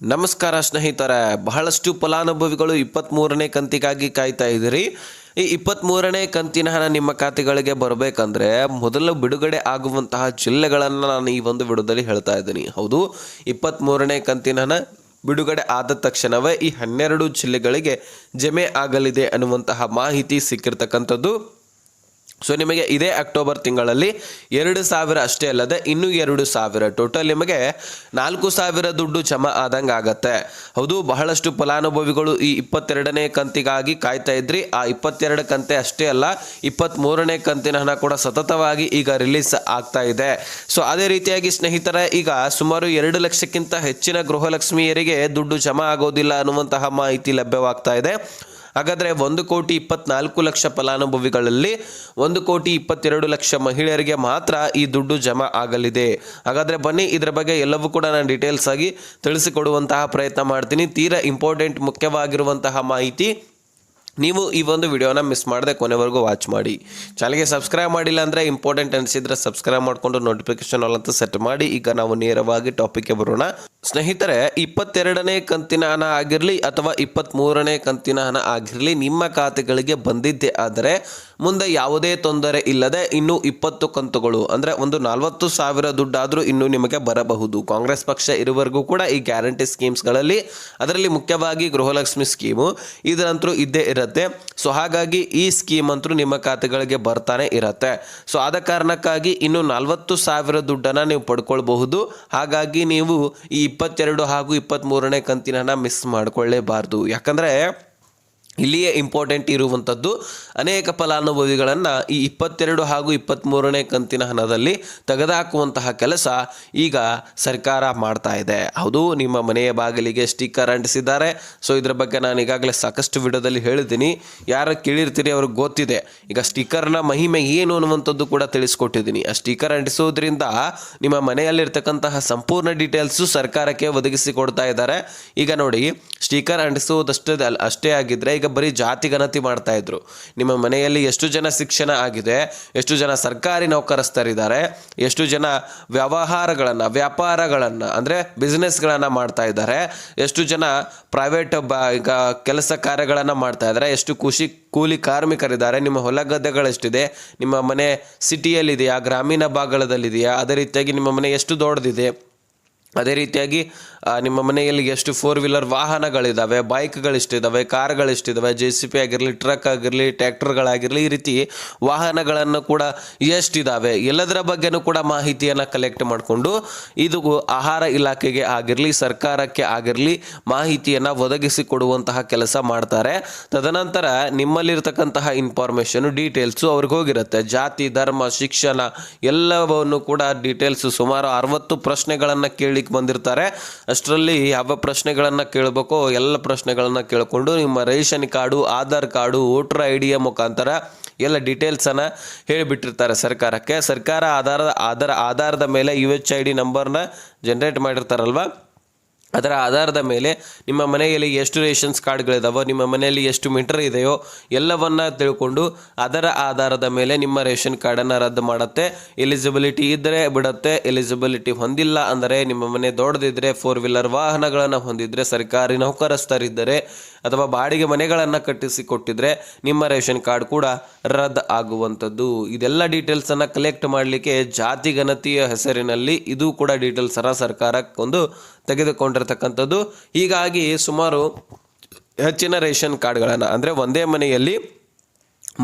ನಮಸ್ಕಾರ ಸ್ನೇಹಿತರೆ, ಬಹಳಷ್ಟು ಫಲಾನುಭವಿಗಳು ಇಪ್ಪತ್ತ್ಮೂರನೇ ಕಂತಿಗಾಗಿ ಕಾಯ್ತಾ ಇದ್ದೀರಿ. ಈ ಇಪ್ಪತ್ತ್ಮೂರನೇ ಕಂತಿನ ಹಣ ನಿಮ್ಮ ಖಾತೆಗಳಿಗೆ ಬರಬೇಕಂದ್ರೆ ಮೊದಲು ಬಿಡುಗಡೆ ಆಗುವಂತಹ ಜಿಲ್ಲೆಗಳನ್ನು ನಾನು ಈ ಒಂದು ವಿಡಿಯೋದಲ್ಲಿ ಹೇಳ್ತಾ ಇದ್ದೀನಿ. ಹೌದು ಇಪ್ಪತ್ತ್ಮೂರನೇ ಕಂತಿನ ಹಣ ಬಿಡುಗಡೆ ಆದ ತಕ್ಷಣವೇ ಈ ಹನ್ನೆರಡು ಜಿಲ್ಲೆಗಳಿಗೆ ಜಮೆ ಆಗಲಿದೆ ಅನ್ನುವಂತಹ ಮಾಹಿತಿ ಸಿಕ್ಕಿರ್ತಕ್ಕಂಥದ್ದು. ಸೊ ನಿಮಗೆ ಇದೇ ಅಕ್ಟೋಬರ್ ತಿಂಗಳಲ್ಲಿ ಎರಡು ಸಾವಿರ ಅಷ್ಟೇ ಅಲ್ಲದೆ ಇನ್ನೂ ಎರಡು ಸಾವಿರ. ಟೋಟಲ್ ನಿಮಗೆ ನಾಲ್ಕು ಸಾವಿರ ದುಡ್ಡು ಜಮಾ ಆದಂಗೆ ಆಗತ್ತೆ. ಹೌದು, ಬಹಳಷ್ಟು ಫಲಾನುಭವಿಗಳು ಈ ಇಪ್ಪತ್ತೆರಡನೇ ಕಂತಿಗಾಗಿ ಕಾಯ್ತಾ ಇದ್ರಿ. ಆ ಇಪ್ಪತ್ತೆರಡು ಕಂತೆ ಅಷ್ಟೇ ಅಲ್ಲ ಇಪ್ಪತ್ತ್ಮೂರನೇ ಕಂತಿನ ಹಣ ಕೂಡ ಸತತವಾಗಿ ಈಗ ರಿಲೀಸ್ ಆಗ್ತಾ ಇದೆ. ಸೊ ಅದೇ ರೀತಿಯಾಗಿ ಸ್ನೇಹಿತರೆ, ಈಗ ಸುಮಾರು ಎರಡು ಲಕ್ಷಕ್ಕಿಂತ ಹೆಚ್ಚಿನ ಗೃಹಲಕ್ಷ್ಮಿಯರಿಗೆ ದುಡ್ಡು ಜಮಾ ಆಗೋದಿಲ್ಲ ಅನ್ನುವಂತಹ ಮಾಹಿತಿ ಲಭ್ಯವಾಗ್ತಾ ಇದೆ. ಹಾಗಾದರೆ ಒಂದು ಕೋಟಿ ಇಪ್ಪತ್ನಾಲ್ಕು ಲಕ್ಷ ಫಲಾನುಭವಿಗಳಲ್ಲಿ ಒಂದು ಕೋಟಿ ಇಪ್ಪತ್ತೆರಡು ಲಕ್ಷ ಮಹಿಳೆಯರಿಗೆ ಮಾತ್ರ ಈ ದುಡ್ಡು ಜಮಾ ಆಗಲಿದೆ. ಹಾಗಾದರೆ ಬನ್ನಿ, ಇದರ ಬಗ್ಗೆ ಎಲ್ಲವೂ ಕೂಡ ನಾನು ಡೀಟೇಲ್ಸ್ ಆಗಿ ತಿಳಿಸಿಕೊಡುವಂತಹ ಪ್ರಯತ್ನ ಮಾಡ್ತೀನಿ. ತೀರಾ ಇಂಪಾರ್ಟೆಂಟ್ ಮುಖ್ಯವಾಗಿರುವಂತಹ ಮಾಹಿತಿ ನೀವು ಈ ಒಂದು ವಿಡಿಯೋನ ಮಿಸ್ ಮಾಡದೆ ಕೊನೆವರೆಗೂ ವಾಚ್ ಮಾಡಿ. ಚಾನಲ್ಗೆ ಸಬ್ಸ್ಕ್ರೈಬ್ ಮಾಡಿಲ್ಲ ಅಂದರೆ ಇಂಪಾರ್ಟೆಂಟ್ ಅನಿಸಿದ್ರೆ ಸಬ್ಸ್ಕ್ರೈಬ್ ಮಾಡಿಕೊಂಡು ನೋಟಿಫಿಕೇಶನ್ ಆಲ್ ಸೆಟ್ ಮಾಡಿ. ಈಗ ನಾವು ನೇರವಾಗಿ ಟಾಪಿಕ್ಗೆ ಬರೋಣ. ಸ್ನೇಹಿತರೆ, ಇಪ್ಪತ್ತೆರಡನೇ ಕಂತಿನ ಹಣ ಆಗಿರಲಿ ಅಥವಾ ಇಪ್ಪತ್ತ್ಮೂರನೇ ಕಂತಿನ ಹಣ ಆಗಿರಲಿ, ನಿಮ್ಮ ಖಾತೆಗಳಿಗೆ ಬಂದಿದ್ದೇ ಆದರೆ ಮುಂದೆ ಯಾವುದೇ ತೊಂದರೆ ಇಲ್ಲದೆ ಇನ್ನೂ ಇಪ್ಪತ್ತು ಕಂತುಗಳು, ಅಂದರೆ ಒಂದು ನಲವತ್ತು ಸಾವಿರ ದುಡ್ಡಾದರೂ ಇನ್ನೂ ನಿಮಗೆ ಬರಬಹುದು. ಕಾಂಗ್ರೆಸ್ ಪಕ್ಷ ಇರುವವರೆಗೂ ಕೂಡ ಈ ಗ್ಯಾರಂಟಿ ಸ್ಕೀಮ್ಸ್ಗಳಲ್ಲಿ ಅದರಲ್ಲಿ ಮುಖ್ಯವಾಗಿ ಗೃಹಲಕ್ಷ್ಮಿ ಸ್ಕೀಮು ಇದರಂತರೂ ಇದ್ದೇ ಇರುತ್ತೆ ಸೊ ಹಾಗಾಗಿ ಈ ಸ್ಕೀಮ್ ಅಂತೂ ನಿಮ್ಮ ಖಾತೆಗಳಿಗೆ ಬರ್ತಾನೆ ಇರುತ್ತೆ. ಸೊ ಆದ ಕಾರಣಕ್ಕಾಗಿ ಇನ್ನು ನಲವತ್ತು ಸಾವಿರ ದುಡ್ಡನ್ನು ನೀವು ಪಡ್ಕೊಳ್ಬಹುದು. ಹಾಗಾಗಿ ನೀವು ಈ ಇಪ್ಪತ್ತೆರಡು ಹಾಗೂ ಇಪ್ಪತ್ತ್ಮೂರನೇ ಕಂತಿನ ಮಿಸ್ ಮಾಡ್ಕೊಳ್ಳೇಬಾರ್ದು. ಯಾಕಂದರೆ ಇಲ್ಲಿಯೇ ಇಂಪಾರ್ಟೆಂಟ್ ಇರುವಂಥದ್ದು ಅನೇಕ ಫಲಾನುಭವಿಗಳನ್ನು ಈ ಇಪ್ಪತ್ತೆರಡು ಹಾಗೂ ಇಪ್ಪತ್ತ್ಮೂರನೇ ಕಂತಿನ ಹಣದಲ್ಲಿ ತೆಗೆದುಹಾಕುವಂತಹ ಕೆಲಸ ಈಗ ಸರ್ಕಾರ ಮಾಡ್ತಾ ಇದೆ. ಹೌದು, ನಿಮ್ಮ ಮನೆಯ ಬಾಗಿಲಿಗೆ ಸ್ಟಿಕ್ಕರ್ ಅಂಟಿಸಿದ್ದಾರೆ. ಸೊ ಇದ್ರ ಬಗ್ಗೆ ನಾನು ಈಗಾಗಲೇ ಸಾಕಷ್ಟು ವಿಡಿಯೋದಲ್ಲಿ ಹೇಳಿದ್ದೀನಿ. ಯಾರು ಕೇಳಿರ್ತೀರಿ ಅವ್ರಿಗೆ ಗೊತ್ತಿದೆ. ಈಗ ಸ್ಟಿಕ್ಕರ್ನ ಮಹಿಮೆ ಏನು ಅನ್ನುವಂಥದ್ದು ಕೂಡ ತಿಳಿಸ್ಕೊಟ್ಟಿದ್ದೀನಿ. ಆ ಸ್ಟಿಕ್ಕರ್ ಅಂಟಿಸೋದ್ರಿಂದ ನಿಮ್ಮ ಮನೆಯಲ್ಲಿರ್ತಕ್ಕಂತಹ ಸಂಪೂರ್ಣ ಡೀಟೇಲ್ಸು ಸರ್ಕಾರಕ್ಕೆ ಒದಗಿಸಿ ಕೊಡ್ತಾ ಇದ್ದಾರೆ. ಈಗ ನೋಡಿ ಸ್ಟಿಕ್ಕರ್ ಅಂಟಿಸುವುದಷ್ಟೇ ಅಲ್- ಅಷ್ಟೇ ಆಗಿದ್ರೆ ಈಗ ಬರೀ ಜಾತಿ ಗಣತಿ ಮಾಡ್ತಾ ಇದ್ರು. ನಿಮ್ಮ ಮನೆಯಲ್ಲಿ ಎಷ್ಟು ಜನ ಶಿಕ್ಷಣ ಆಗಿದೆ, ಎಷ್ಟು ಜನ ಸರ್ಕಾರಿ ನೌಕರಸ್ಥರಿದ್ದಾರೆ, ಎಷ್ಟು ಜನ ವ್ಯವಹಾರಗಳನ್ನು, ವ್ಯಾಪಾರಗಳನ್ನು, ಅಂದರೆ ಬಿಸ್ನೆಸ್ಗಳನ್ನು ಮಾಡ್ತಾ ಇದ್ದಾರೆ, ಎಷ್ಟು ಜನ ಪ್ರೈವೇಟ್ ಈಗ ಕೆಲಸ ಕಾರ್ಯಗಳನ್ನು ಮಾಡ್ತಾ ಇದ್ದಾರೆ, ಎಷ್ಟು ಖುಷಿ ಕೂಲಿ ಕಾರ್ಮಿಕರಿದ್ದಾರೆ, ನಿಮ್ಮ ಹೊಲ ಗದ್ದೆಗಳೆಷ್ಟಿದೆ ನಿಮ್ಮ ಮನೆ ಸಿಟಿಯಲ್ಲಿದೆಯಾ, ಗ್ರಾಮೀಣ ಭಾಗದಲ್ಲಿದೆಯಾ ಅದೇ ರೀತಿಯಾಗಿ ನಿಮ್ಮ ಮನೆ ಎಷ್ಟು ದೊಡ್ಡದಿದೆ, ಅದೇ ರೀತಿಯಾಗಿ ನಿಮ್ಮ ಮನೆಯಲ್ಲಿ ಎಷ್ಟು ಫೋರ್ ವೀಲರ್ ವಾಹನಗಳಿದ್ದಾವೆ ಬೈಕ್ಗಳಿಷ್ಟಿದ್ದಾವೆ ಕಾರ್ಗಳಿಷ್ಟಿದ್ದಾವೆ ಜೆ ಸಿ ಪಿ ಆಗಿರಲಿ ಟ್ರಕ್ ಆಗಿರಲಿ ಟ್ಯಾಕ್ಟರ್ಗಳಾಗಿರಲಿ ಈ ರೀತಿ ವಾಹನಗಳನ್ನು ಕೂಡ ಎಷ್ಟಿದ್ದಾವೆ ಎಲ್ಲದರ ಬಗ್ಗೆನೂ ಕೂಡ ಮಾಹಿತಿಯನ್ನು ಕಲೆಕ್ಟ್ ಮಾಡಿಕೊಂಡು ಇದು ಆಹಾರ ಇಲಾಖೆಗೆ ಆಗಿರಲಿ, ಸರ್ಕಾರಕ್ಕೆ ಆಗಿರಲಿ ಮಾಹಿತಿಯನ್ನು ಒದಗಿಸಿ ಕೊಡುವಂತಹ ಕೆಲಸ ಮಾಡ್ತಾರೆ. ತದನಂತರ ನಿಮ್ಮಲ್ಲಿರ್ತಕ್ಕಂತಹ ಇನ್ಫಾರ್ಮೇಷನ್ ಡೀಟೇಲ್ಸು ಅವ್ರಿಗೆ ಹೋಗಿರುತ್ತೆ. ಜಾತಿ, ಧರ್ಮ, ಶಿಕ್ಷಣ ಎಲ್ಲವನ್ನು ಕೂಡ ಡೀಟೇಲ್ಸ್ ಸುಮಾರು ಅರವತ್ತು ಪ್ರಶ್ನೆಗಳನ್ನು ಕೇಳಲಿಕ್ಕೆ ಬಂದಿರ್ತಾರೆ. ಅಷ್ಟರಲ್ಲಿ ಯಾವ ಪ್ರಶ್ನೆಗಳನ್ನು ಕೇಳಬೇಕೋ ಎಲ್ಲ ಪ್ರಶ್ನೆಗಳನ್ನು ಕೇಳಿಕೊಂಡು ನಿಮ್ಮ ration card, Aadhaar card, voter I ಡಿಯ ಮುಖಾಂತರ ಎಲ್ಲ ಡೀಟೇಲ್ಸನ್ನು ಹೇಳಿಬಿಟ್ಟಿರ್ತಾರೆ ಸರ್ಕಾರಕ್ಕೆ. ಸರ್ಕಾರ ಆಧಾರದ, ಆಧಾರ, ಆಧಾರದ ಮೇಲೆ ಯು ಎಚ್ ಐ ಡಿ ನಂಬರ್ನ ಜನ್ರೇಟ್ ಮಾಡಿರ್ತಾರಲ್ವ? ಅದರ ಆಧಾರದ ಮೇಲೆ ನಿಮ್ಮ ಮನೆಯಲ್ಲಿ ಎಷ್ಟು ರೇಷನ್ಸ್ ಕಾರ್ಡ್ಗಳಿದಾವೋ, ನಿಮ್ಮ ಮನೆಯಲ್ಲಿ ಎಷ್ಟು ಮೀಟರ್ ಇದೆಯೋ ಎಲ್ಲವನ್ನ ತಿಳ್ಕೊಂಡು ಅದರ ಆಧಾರದ ಮೇಲೆ ನಿಮ್ಮ ರೇಷನ್ ಕಾರ್ಡನ್ನು ರದ್ದು ಮಾಡುತ್ತೆ. ಎಲಿಜಿಬಿಲಿಟಿ ಇದ್ದರೆ ಬಿಡುತ್ತೆ, ಎಲಿಜಿಬಿಲಿಟಿ ಹೊಂದಿಲ್ಲ ಅಂದರೆ ನಿಮ್ಮ ಮನೆ ದೊಡ್ಡದಿದ್ದರೆ ಫೋರ್ ವೀಲರ್ ವಾಹನಗಳನ್ನು ಹೊಂದಿದ್ದರೆ ಸರ್ಕಾರಿ ನೌಕರಸ್ಥರಿದ್ದರೆ ಅಥವಾ ಬಾಡಿಗೆ ಮನೆಗಳನ್ನು ಕಟ್ಟಿಸಿ ಕೊಟ್ಟಿದ್ರೆ ನಿಮ್ಮ ರೇಷನ್ ಕಾರ್ಡ್ ಕೂಡ ರದ್ದು ಆಗುವಂಥದ್ದು. ಇದೆಲ್ಲ ಡೀಟೇಲ್ಸನ್ನು ಕಲೆಕ್ಟ್ ಮಾಡಲಿಕ್ಕೆ ಜಾತಿ ಗಣತಿಯ ಹೆಸರಿನಲ್ಲಿ ಇದು ಕೂಡ ಡೀಟೇಲ್ಸನ್ನು ಸರ್ಕಾರಕ್ಕೊಂದು ತೆಗೆದುಕೊಂಡಿರ್ತಕ್ಕಂಥದ್ದು. ಹೀಗಾಗಿ ಸುಮಾರು ಹೆಚ್ಚಿನ ರೇಷನ್ ಕಾರ್ಡ್ಗಳನ್ನು ಅಂದರೆ ಒಂದೇ ಮನೆಯಲ್ಲಿ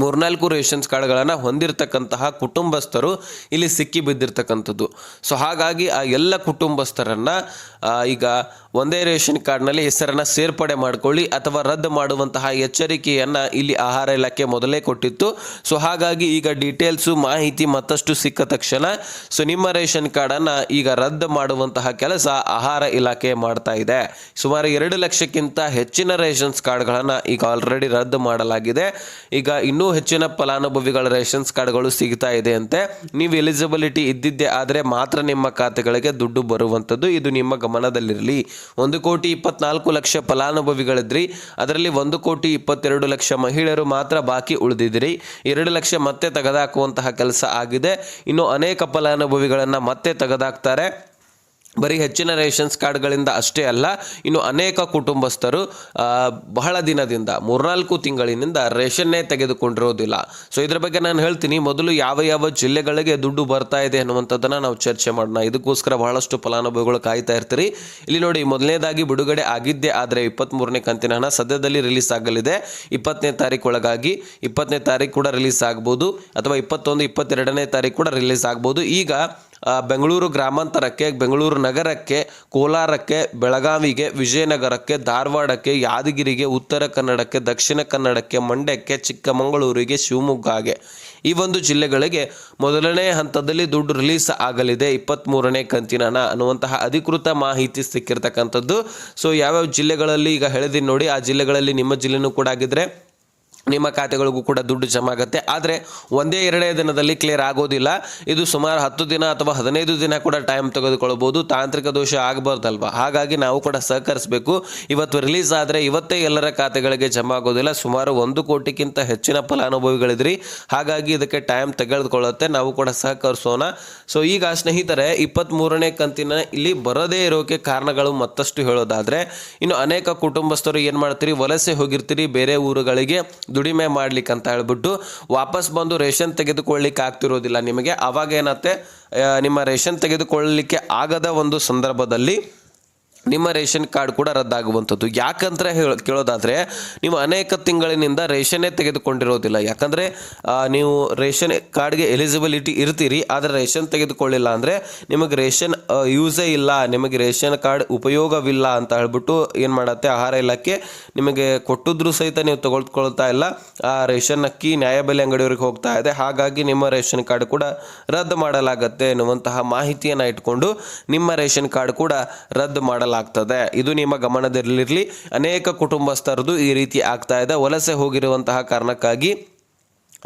ಮೂರ್ನಾಲ್ಕು ರೇಷನ್ಸ್ ಕಾರ್ಡ್ಗಳನ್ನು ಹೊಂದಿರತಕ್ಕಂತಹ ಕುಟುಂಬಸ್ಥರು ಇಲ್ಲಿ ಸಿಕ್ಕಿ ಬಿದ್ದಿರ್ತಕ್ಕಂಥದ್ದು. ಸೊ ಹಾಗಾಗಿ ಆ ಎಲ್ಲ ಕುಟುಂಬಸ್ಥರನ್ನು ಈಗ ಒಂದೇ ರೇಷನ್ ಕಾರ್ಡ್ನಲ್ಲಿ ಹೆಸರನ್ನು ಸೇರ್ಪಡೆ ಮಾಡಿಕೊಳ್ಳಿ ಅಥವಾ ರದ್ದು ಮಾಡುವಂತಹ ಎಚ್ಚರಿಕೆಯನ್ನು ಇಲ್ಲಿ ಆಹಾರ ಇಲಾಖೆ ಮೊದಲೇ ಕೊಟ್ಟಿತ್ತು. ಸೊ ಹಾಗಾಗಿ ಈಗ ಡೀಟೇಲ್ಸು, ಮಾಹಿತಿ ಮತ್ತಷ್ಟು ಸಿಕ್ಕ ತಕ್ಷಣ ಸೊ ನಿಮ್ಮ ರೇಷನ್ ಕಾರ್ಡನ್ನು ಈಗ ರದ್ದು ಮಾಡುವಂತಹ ಕೆಲಸ ಆಹಾರ ಇಲಾಖೆ ಮಾಡ್ತಾ ಇದೆ. ಸುಮಾರು ಎರಡು ಲಕ್ಷಕ್ಕಿಂತ ಹೆಚ್ಚಿನ ರೇಷನ್ಸ್ ಕಾರ್ಡ್ಗಳನ್ನು ಈಗ ಆಲ್ರೆಡಿ ರದ್ದು ಮಾಡಲಾಗಿದೆ. ಈಗ ಇನ್ನೂ ಹೆಚ್ಚಿನ ಫಲಾನುಭವಿಗಳ ರೇಷನ್ಸ್ ಕಾರ್ಡ್ಗಳು ಸಿಗ್ತಾ ಇದೆ ಅಂತೆ. ನೀವು ಎಲಿಜಿಬಿಲಿಟಿ ಇದ್ದಿದ್ದೆ ಆದರೆ ಮಾತ್ರ ನಿಮ್ಮ ಖಾತೆಗಳಿಗೆ ದುಡ್ಡು ಬರುವಂಥದ್ದು. ಇದು ನಿಮ್ಮ ಗಮನದಲ್ಲಿರಲಿ. ಒಂದು ಕೋಟಿ ಇಪ್ಪತ್ನಾಲ್ಕು ಲಕ್ಷ ಫಲಾನುಭವಿಗಳಿದ್ರಿ. ಅದರಲ್ಲಿ ಒಂದು ಕೋಟಿ ಇಪ್ಪತ್ತೆರಡು ಲಕ್ಷ ಮಹಿಳೆಯರು ಮಾತ್ರ ಬಾಕಿ ಉಳಿದಿದ್ರಿ ಎರಡು ಲಕ್ಷ ಮತ್ತೆ ತೆಗೆದುಹಾಕುವಂತಹ ಕೆಲಸ ಆಗಿದೆ. ಇನ್ನು ಅನೇಕ ಫಲಾನುಭವಿಗಳನ್ನು ಮತ್ತೆ ತೆಗೆದುಹಾಕ್ತಾರೆ. ಬರೀ ಹೆಚ್ಚಿನ ರೇಷನ್ಸ್ ಕಾರ್ಡ್ಗಳಿಂದ ಅಷ್ಟೇ ಅಲ್ಲ, ಇನ್ನು ಅನೇಕ ಕುಟುಂಬಸ್ಥರು ಬಹಳ ದಿನದಿಂದ, ಮೂರ್ನಾಲ್ಕು ತಿಂಗಳಿನಿಂದ ರೇಷನ್ನೇ ತೆಗೆದುಕೊಂಡಿರೋದಿಲ್ಲ ಸೊ ಇದ್ರ ಬಗ್ಗೆ ನಾನು ಹೇಳ್ತೀನಿ, ಮೊದಲು ಯಾವ ಯಾವ ಜಿಲ್ಲೆಗಳಿಗೆ ದುಡ್ಡು ಬರ್ತಾ ಇದೆ ಅನ್ನುವಂಥದ್ದನ್ನು ನಾವು ಚರ್ಚೆ ಮಾಡೋಣ. ಇದಕ್ಕೋಸ್ಕರ ಬಹಳಷ್ಟು ಫಲಾನುಭವಿಗಳು ಕಾಯ್ತಾ ಇರ್ತೀರಿ. ಇಲ್ಲಿ ನೋಡಿ, ಮೊದಲನೇದಾಗಿ ಬಿಡುಗಡೆ ಆಗಿದ್ದೇ ಆದರೆ ಇಪ್ಪತ್ತ್ಮೂರನೇ ಕಂತಿನ ಹಣ ಸದ್ಯದಲ್ಲಿ ರಿಲೀಸ್ ಆಗಲಿದೆ. ಇಪ್ಪತ್ತನೇ ತಾರೀಕು ಒಳಗಾಗಿ ಇಪ್ಪತ್ತನೇ ತಾರೀಕು ಕೂಡ ರಿಲೀಸ್ ಆಗ್ಬೋದು, ಅಥವಾ ಇಪ್ಪತ್ತೊಂದು, ಇಪ್ಪತ್ತೆರಡನೇ ತಾರೀಕು ಕೂಡ ರಿಲೀಸ್ ಆಗ್ಬೋದು. ಈಗ ಬೆಂಗಳೂರು ಗ್ರಾಮಾಂತರಕ್ಕೆ, ಬೆಂಗಳೂರು ನಗರಕ್ಕೆ, ಕೋಲಾರಕ್ಕೆ, ಬೆಳಗಾವಿಗೆ, ವಿಜಯನಗರಕ್ಕೆ, ಧಾರವಾಡಕ್ಕೆ, ಯಾದಗಿರಿಗೆ, ಉತ್ತರ ಕನ್ನಡಕ್ಕೆ, ದಕ್ಷಿಣ ಕನ್ನಡಕ್ಕೆ, ಮಂಡ್ಯಕ್ಕೆ, ಚಿಕ್ಕಮಗಳೂರಿಗೆ, ಶಿವಮೊಗ್ಗಗೆ ಈ ಒಂದು ಜಿಲ್ಲೆಗಳಿಗೆ ಮೊದಲನೇ ಹಂತದಲ್ಲಿ ದುಡ್ಡು ರಿಲೀಸ್ ಆಗಲಿದೆ. ಇಪ್ಪತ್ತ್ಮೂರನೇ ಕಂತಿನ ಅನ್ನುವಂತಹ ಅಧಿಕೃತ ಮಾಹಿತಿ ಸಿಕ್ಕಿರ್ತಕ್ಕಂಥದ್ದು. ಸೊ ಯಾವ್ಯಾವ ಜಿಲ್ಲೆಗಳಲ್ಲಿ ಈಗ ಹೇಳಿದೀನಿ ನೋಡಿ, ಆ ಜಿಲ್ಲೆಗಳಲ್ಲಿ ನಿಮ್ಮ ಜಿಲ್ಲೆನೂ ಕೂಡ ಆಗಿದ್ರೆ ನಿಮ್ಮ ಖಾತೆಗಳಿಗೂ ಕೂಡ ದುಡ್ಡು ಜಮಾ ಆಗುತ್ತೆ. ಆದರೆ ಒಂದೇ ಎರಡೇ ದಿನದಲ್ಲಿ ಕ್ಲಿಯರ್ ಆಗೋದಿಲ್ಲ. ಇದು ಸುಮಾರು ಹತ್ತು ದಿನ ಅಥವಾ ಹದಿನೈದು ದಿನ ಕೂಡ ಟೈಮ್ ತೆಗೆದುಕೊಳ್ಬೋದು. ತಾಂತ್ರಿಕ ದೋಷ ಆಗಬಾರ್ದಲ್ವ? ಹಾಗಾಗಿ ನಾವು ಕೂಡ ಸಹಕರಿಸಬೇಕು. ಇವತ್ತು ರಿಲೀಸ್ ಆದರೆ ಇವತ್ತೇ ಎಲ್ಲರ ಖಾತೆಗಳಿಗೆ ಜಮಾ ಆಗೋದಿಲ್ಲ. ಸುಮಾರು ಒಂದು ಕೋಟಿಗಿಂತ ಹೆಚ್ಚಿನ ಫಲಾನುಭವಿಗಳಿದ್ರಿ. ಹಾಗಾಗಿ ಇದಕ್ಕೆ ಟೈಮ್ ತೆಗೆದುಕೊಳ್ಳುತ್ತೆ. ನಾವು ಕೂಡ ಸಹಕರಿಸೋಣ. ಸೊ ಈಗ ಸ್ನೇಹಿತರೆ ಇಪ್ಪತ್ತ್ಮೂರನೇ ಕಂತಿನ ಇಲ್ಲಿ ಬರದೇ ಇರೋಕೆ ಕಾರಣಗಳು ಮತ್ತಷ್ಟು ಹೇಳೋದಾದರೆ, ಇನ್ನು ಅನೇಕ ಕುಟುಂಬಸ್ಥರು ಏನು ಮಾಡ್ತೀರಿ? ವಲಸೆ ಹೋಗಿರ್ತೀರಿ. ಬೇರೆ ಊರುಗಳಿಗೆ ದುಡಿಮೆ ಮಾಡ್ಲಿಕ್ಕೆ ಅಂತ ಹೇಳ್ಬಿಟ್ಟು ವಾಪಸ್ ಬಂದು ರೇಷನ್ ತೆಗೆದುಕೊಳ್ಳಿಕ್ಕೆ ಆಗ್ತಿರೋದಿಲ್ಲ. ನಿಮಗೆ ಅವಾಗ ಏನತ್ತೆ ನಿಮ್ಮ ರೇಷನ್ ತೆಗೆದುಕೊಳ್ಳಲಿಕ್ಕೆ ಆಗದ ಒಂದು ಸಂದರ್ಭದಲ್ಲಿ ನಿಮ್ಮ ರೇಷನ್ ಕಾರ್ಡ್ ಕೂಡ ರದ್ದಾಗುವಂಥದ್ದು. ಯಾಕಂದ್ರೆ ಹೇಳ, ಕೇಳೋದಾದರೆ, ನೀವು ಅನೇಕ ತಿಂಗಳಿನಿಂದ ರೇಷನ್ನೇ ತೆಗೆದುಕೊಂಡಿರೋದಿಲ್ಲ. ಯಾಕಂದರೆ ನೀವು ರೇಷನ್ ಕಾರ್ಡ್ಗೆ ಎಲಿಜಿಬಿಲಿಟಿ ಇರ್ತೀರಿ, ಆದರೆ ರೇಷನ್ ತೆಗೆದುಕೊಳ್ಳಿಲ್ಲ ಅಂದರೆ ನಿಮಗೆ ರೇಷನ್ ಯೂಸೇ ಇಲ್ಲ, ನಿಮಗೆ ರೇಷನ್ ಕಾರ್ಡ್ ಉಪಯೋಗವಿಲ್ಲ ಅಂತ ಹೇಳ್ಬಿಟ್ಟು ಏನು ಮಾಡುತ್ತೆ, ಆಹಾರ ಇಲಾಖೆ ನಿಮಗೆ ಕೊಟ್ಟಿದ್ರು ಸಹಿತ ನೀವು ತಗೊಳ್ಕೊಳ್ತಾ ಇಲ್ಲ. ಆ, ರೇಷನ್ ಅಕ್ಕಿ ನ್ಯಾಯಬೆಲೆ ಅಂಗಡಿಯವರಿಗೆ ಹೋಗ್ತಾ ಇದೆ. ಹಾಗಾಗಿ ನಿಮ್ಮ ರೇಷನ್ ಕಾರ್ಡ್ ಕೂಡ ರದ್ದು ಮಾಡಲಾಗತ್ತೆ ಎನ್ನುವಂತಹ ಮಾಹಿತಿಯನ್ನು ಇಟ್ಕೊಂಡು ನಿಮ್ಮ ರೇಷನ್ ಕಾರ್ಡ್ ಕೂಡ ರದ್ದು ಮಾಡಲಾಗ್ತದೆ ಇದು ನಿಮ್ಮ ಗಮನದಲ್ಲಿರಲಿ. ಅನೇಕ ಕುಟುಂಬಸ್ಥರದು ಈ ರೀತಿ ಆಗ್ತಾ ಇದೆ. ವಲಸೆ ಹೋಗಿರುವಂತಹ ಕಾರಣಕ್ಕಾಗಿ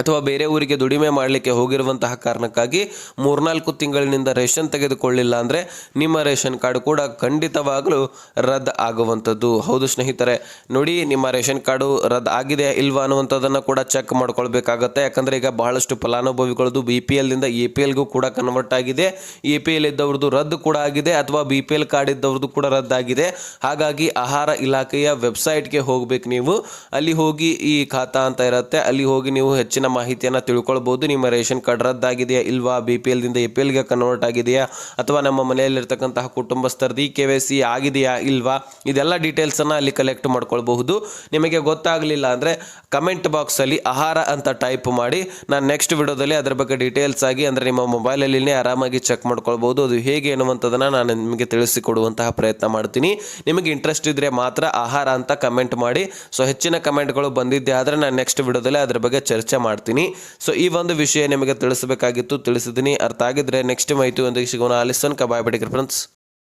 ಅಥವಾ ಬೇರೆ ಊರಿಗೆ ದುಡಿಮೆ ಮಾಡಲಿಕ್ಕೆ ಹೋಗಿರುವಂತಹ ಕಾರಣಕ್ಕಾಗಿ ಮೂರ್ನಾಲ್ಕು ತಿಂಗಳಿನಿಂದ ರೇಷನ್ ತೆಗೆದುಕೊಳ್ಳಿಲ್ಲ ಅಂದರೆ ನಿಮ್ಮ ರೇಷನ್ ಕಾರ್ಡ್ ಕೂಡ ಖಂಡಿತವಾಗಲೂ ರದ್ದು ಆಗುವಂಥದ್ದು. ಹೌದು ಸ್ನೇಹಿತರೆ, ನೋಡಿ ನಿಮ್ಮ ರೇಷನ್ ಕಾರ್ಡು ರದ್ದು ಆಗಿದೆ ಇಲ್ವಾ ಅನ್ನುವಂಥದ್ದನ್ನು ಕೂಡ ಚೆಕ್ ಮಾಡ್ಕೊಳ್ಬೇಕಾಗತ್ತೆ. ಯಾಕಂದರೆ ಈಗ ಬಹಳಷ್ಟು ಫಲಾನುಭವಿಗಳದ್ದು ಬಿ ಪಿ ಎಲ್ನಿಂದ ಎ ಪಿ ಎಲ್ಗೂ ಕೂಡ ಕನ್ವರ್ಟ್ ಆಗಿದೆ. ಎ ಪಿ ಎಲ್ ಇದ್ದವ್ರದ್ದು ರದ್ದು ಕೂಡ ಆಗಿದೆ ಅಥವಾ ಬಿ ಪಿ ಎಲ್ ಕಾರ್ಡ್ ಇದ್ದವ್ರದ್ದು ಕೂಡ ರದ್ದಾಗಿದೆ ಹಾಗಾಗಿ ಆಹಾರ ಇಲಾಖೆಯ ವೆಬ್ಸೈಟ್ಗೆ ಹೋಗಬೇಕು ನೀವು. ಅಲ್ಲಿ ಹೋಗಿ ಈ ಖಾತಾ ಅಂತ ಇರುತ್ತೆ. ಅಲ್ಲಿ ಹೋಗಿ ನೀವು ಹೆಚ್ಚಿನ ಮಾಹಿತಿಯನ್ನು ತಿಳ್ಕೊಳ್ಬೋದು. ನಿಮ್ಮ ರೇಷನ್ ಕಾರ್ಡ್ ರದ್ದಾಗಿದೆಯಾ ಇಲ್ವಾ? ಬಿ ಪಿ ಎಲ್ದಿಂದ ಎ ಪಿ ಎಲ್ಗೆ ಕನ್ವರ್ಟ್ ಆಗಿದೆಯಾ? ಅಥವಾ ನಮ್ಮ ಮನೆಯಲ್ಲಿರ್ತಕ್ಕಂತಹ ಕುಟುಂಬಸ್ಥರದ್ದು ಈ ಕೆ ವೈ ಸಿ ಆಗಿದೆಯಾ ಇಲ್ವಾ? ಇದೆಲ್ಲ ಡೀಟೇಲ್ಸನ್ನು ಅಲ್ಲಿ ಕಲೆಕ್ಟ್ ಮಾಡ್ಕೊಳ್ಬಹುದು. ನಿಮಗೆ ಗೊತ್ತಾಗಲಿಲ್ಲ ಅಂದರೆ ಕಮೆಂಟ್ ಬಾಕ್ಸಲ್ಲಿ ಆಹಾರ ಅಂತ ಟೈಪ್ ಮಾಡಿ. ನಾನು ನೆಕ್ಸ್ಟ್ ವಿಡಿಯೋದಲ್ಲಿ ಅದರ ಬಗ್ಗೆ ಡೀಟೇಲ್ಸ್ ಆಗಿ ಅಂದರೆ ನಿಮ್ಮ ಮೊಬೈಲಲ್ಲಿನೇ ಆರಾಮಾಗಿ ಚೆಕ್ ಮಾಡ್ಕೊಳ್ಬೋದು ಅದು ಹೇಗೆ ಅನ್ನುವಂಥದ್ದನ್ನು ನಾನು ನಿಮಗೆ ತಿಳಿಸಿಕೊಡುವಂತಹ ಪ್ರಯತ್ನ ಮಾಡ್ತೀನಿ. ನಿಮಗೆ ಇಂಟ್ರೆಸ್ಟ್ ಇದ್ದರೆ ಮಾತ್ರ ಆಹಾರ ಅಂತ ಕಮೆಂಟ್ ಮಾಡಿ. ಸೊ ಹೆಚ್ಚಿನ ಕಮೆಂಟ್ಗಳು ಬಂದಿದ್ದೆ ಆದರೆ ನಾನು ನೆಕ್ಸ್ಟ್ ವಿಡಿಯೋದಲ್ಲಿ ಅದರ ಬಗ್ಗೆ ಚರ್ಚೆ ಮಾಡ್ತೀನಿ. ಸೊ ಈ ಒಂದು ವಿಷಯ ನಿಮಗೆ ತಿಳಿಸಬೇಕಾಗಿತ್ತು. ತಿಳಿಸಿದ್ದೀನಿ ಅರ್ಥ ಆಗಿದ್ರೆ ನೆಕ್ಸ್ಟ್ ಮಾಹಿತಿ ಒಂದಿಗೆ ಸಿಗೋಣ ಅಲಿಸನ್ ಕಬಾಯ್ ಬಿಡಿ ಫ್ರೆಂಡ್ಸ್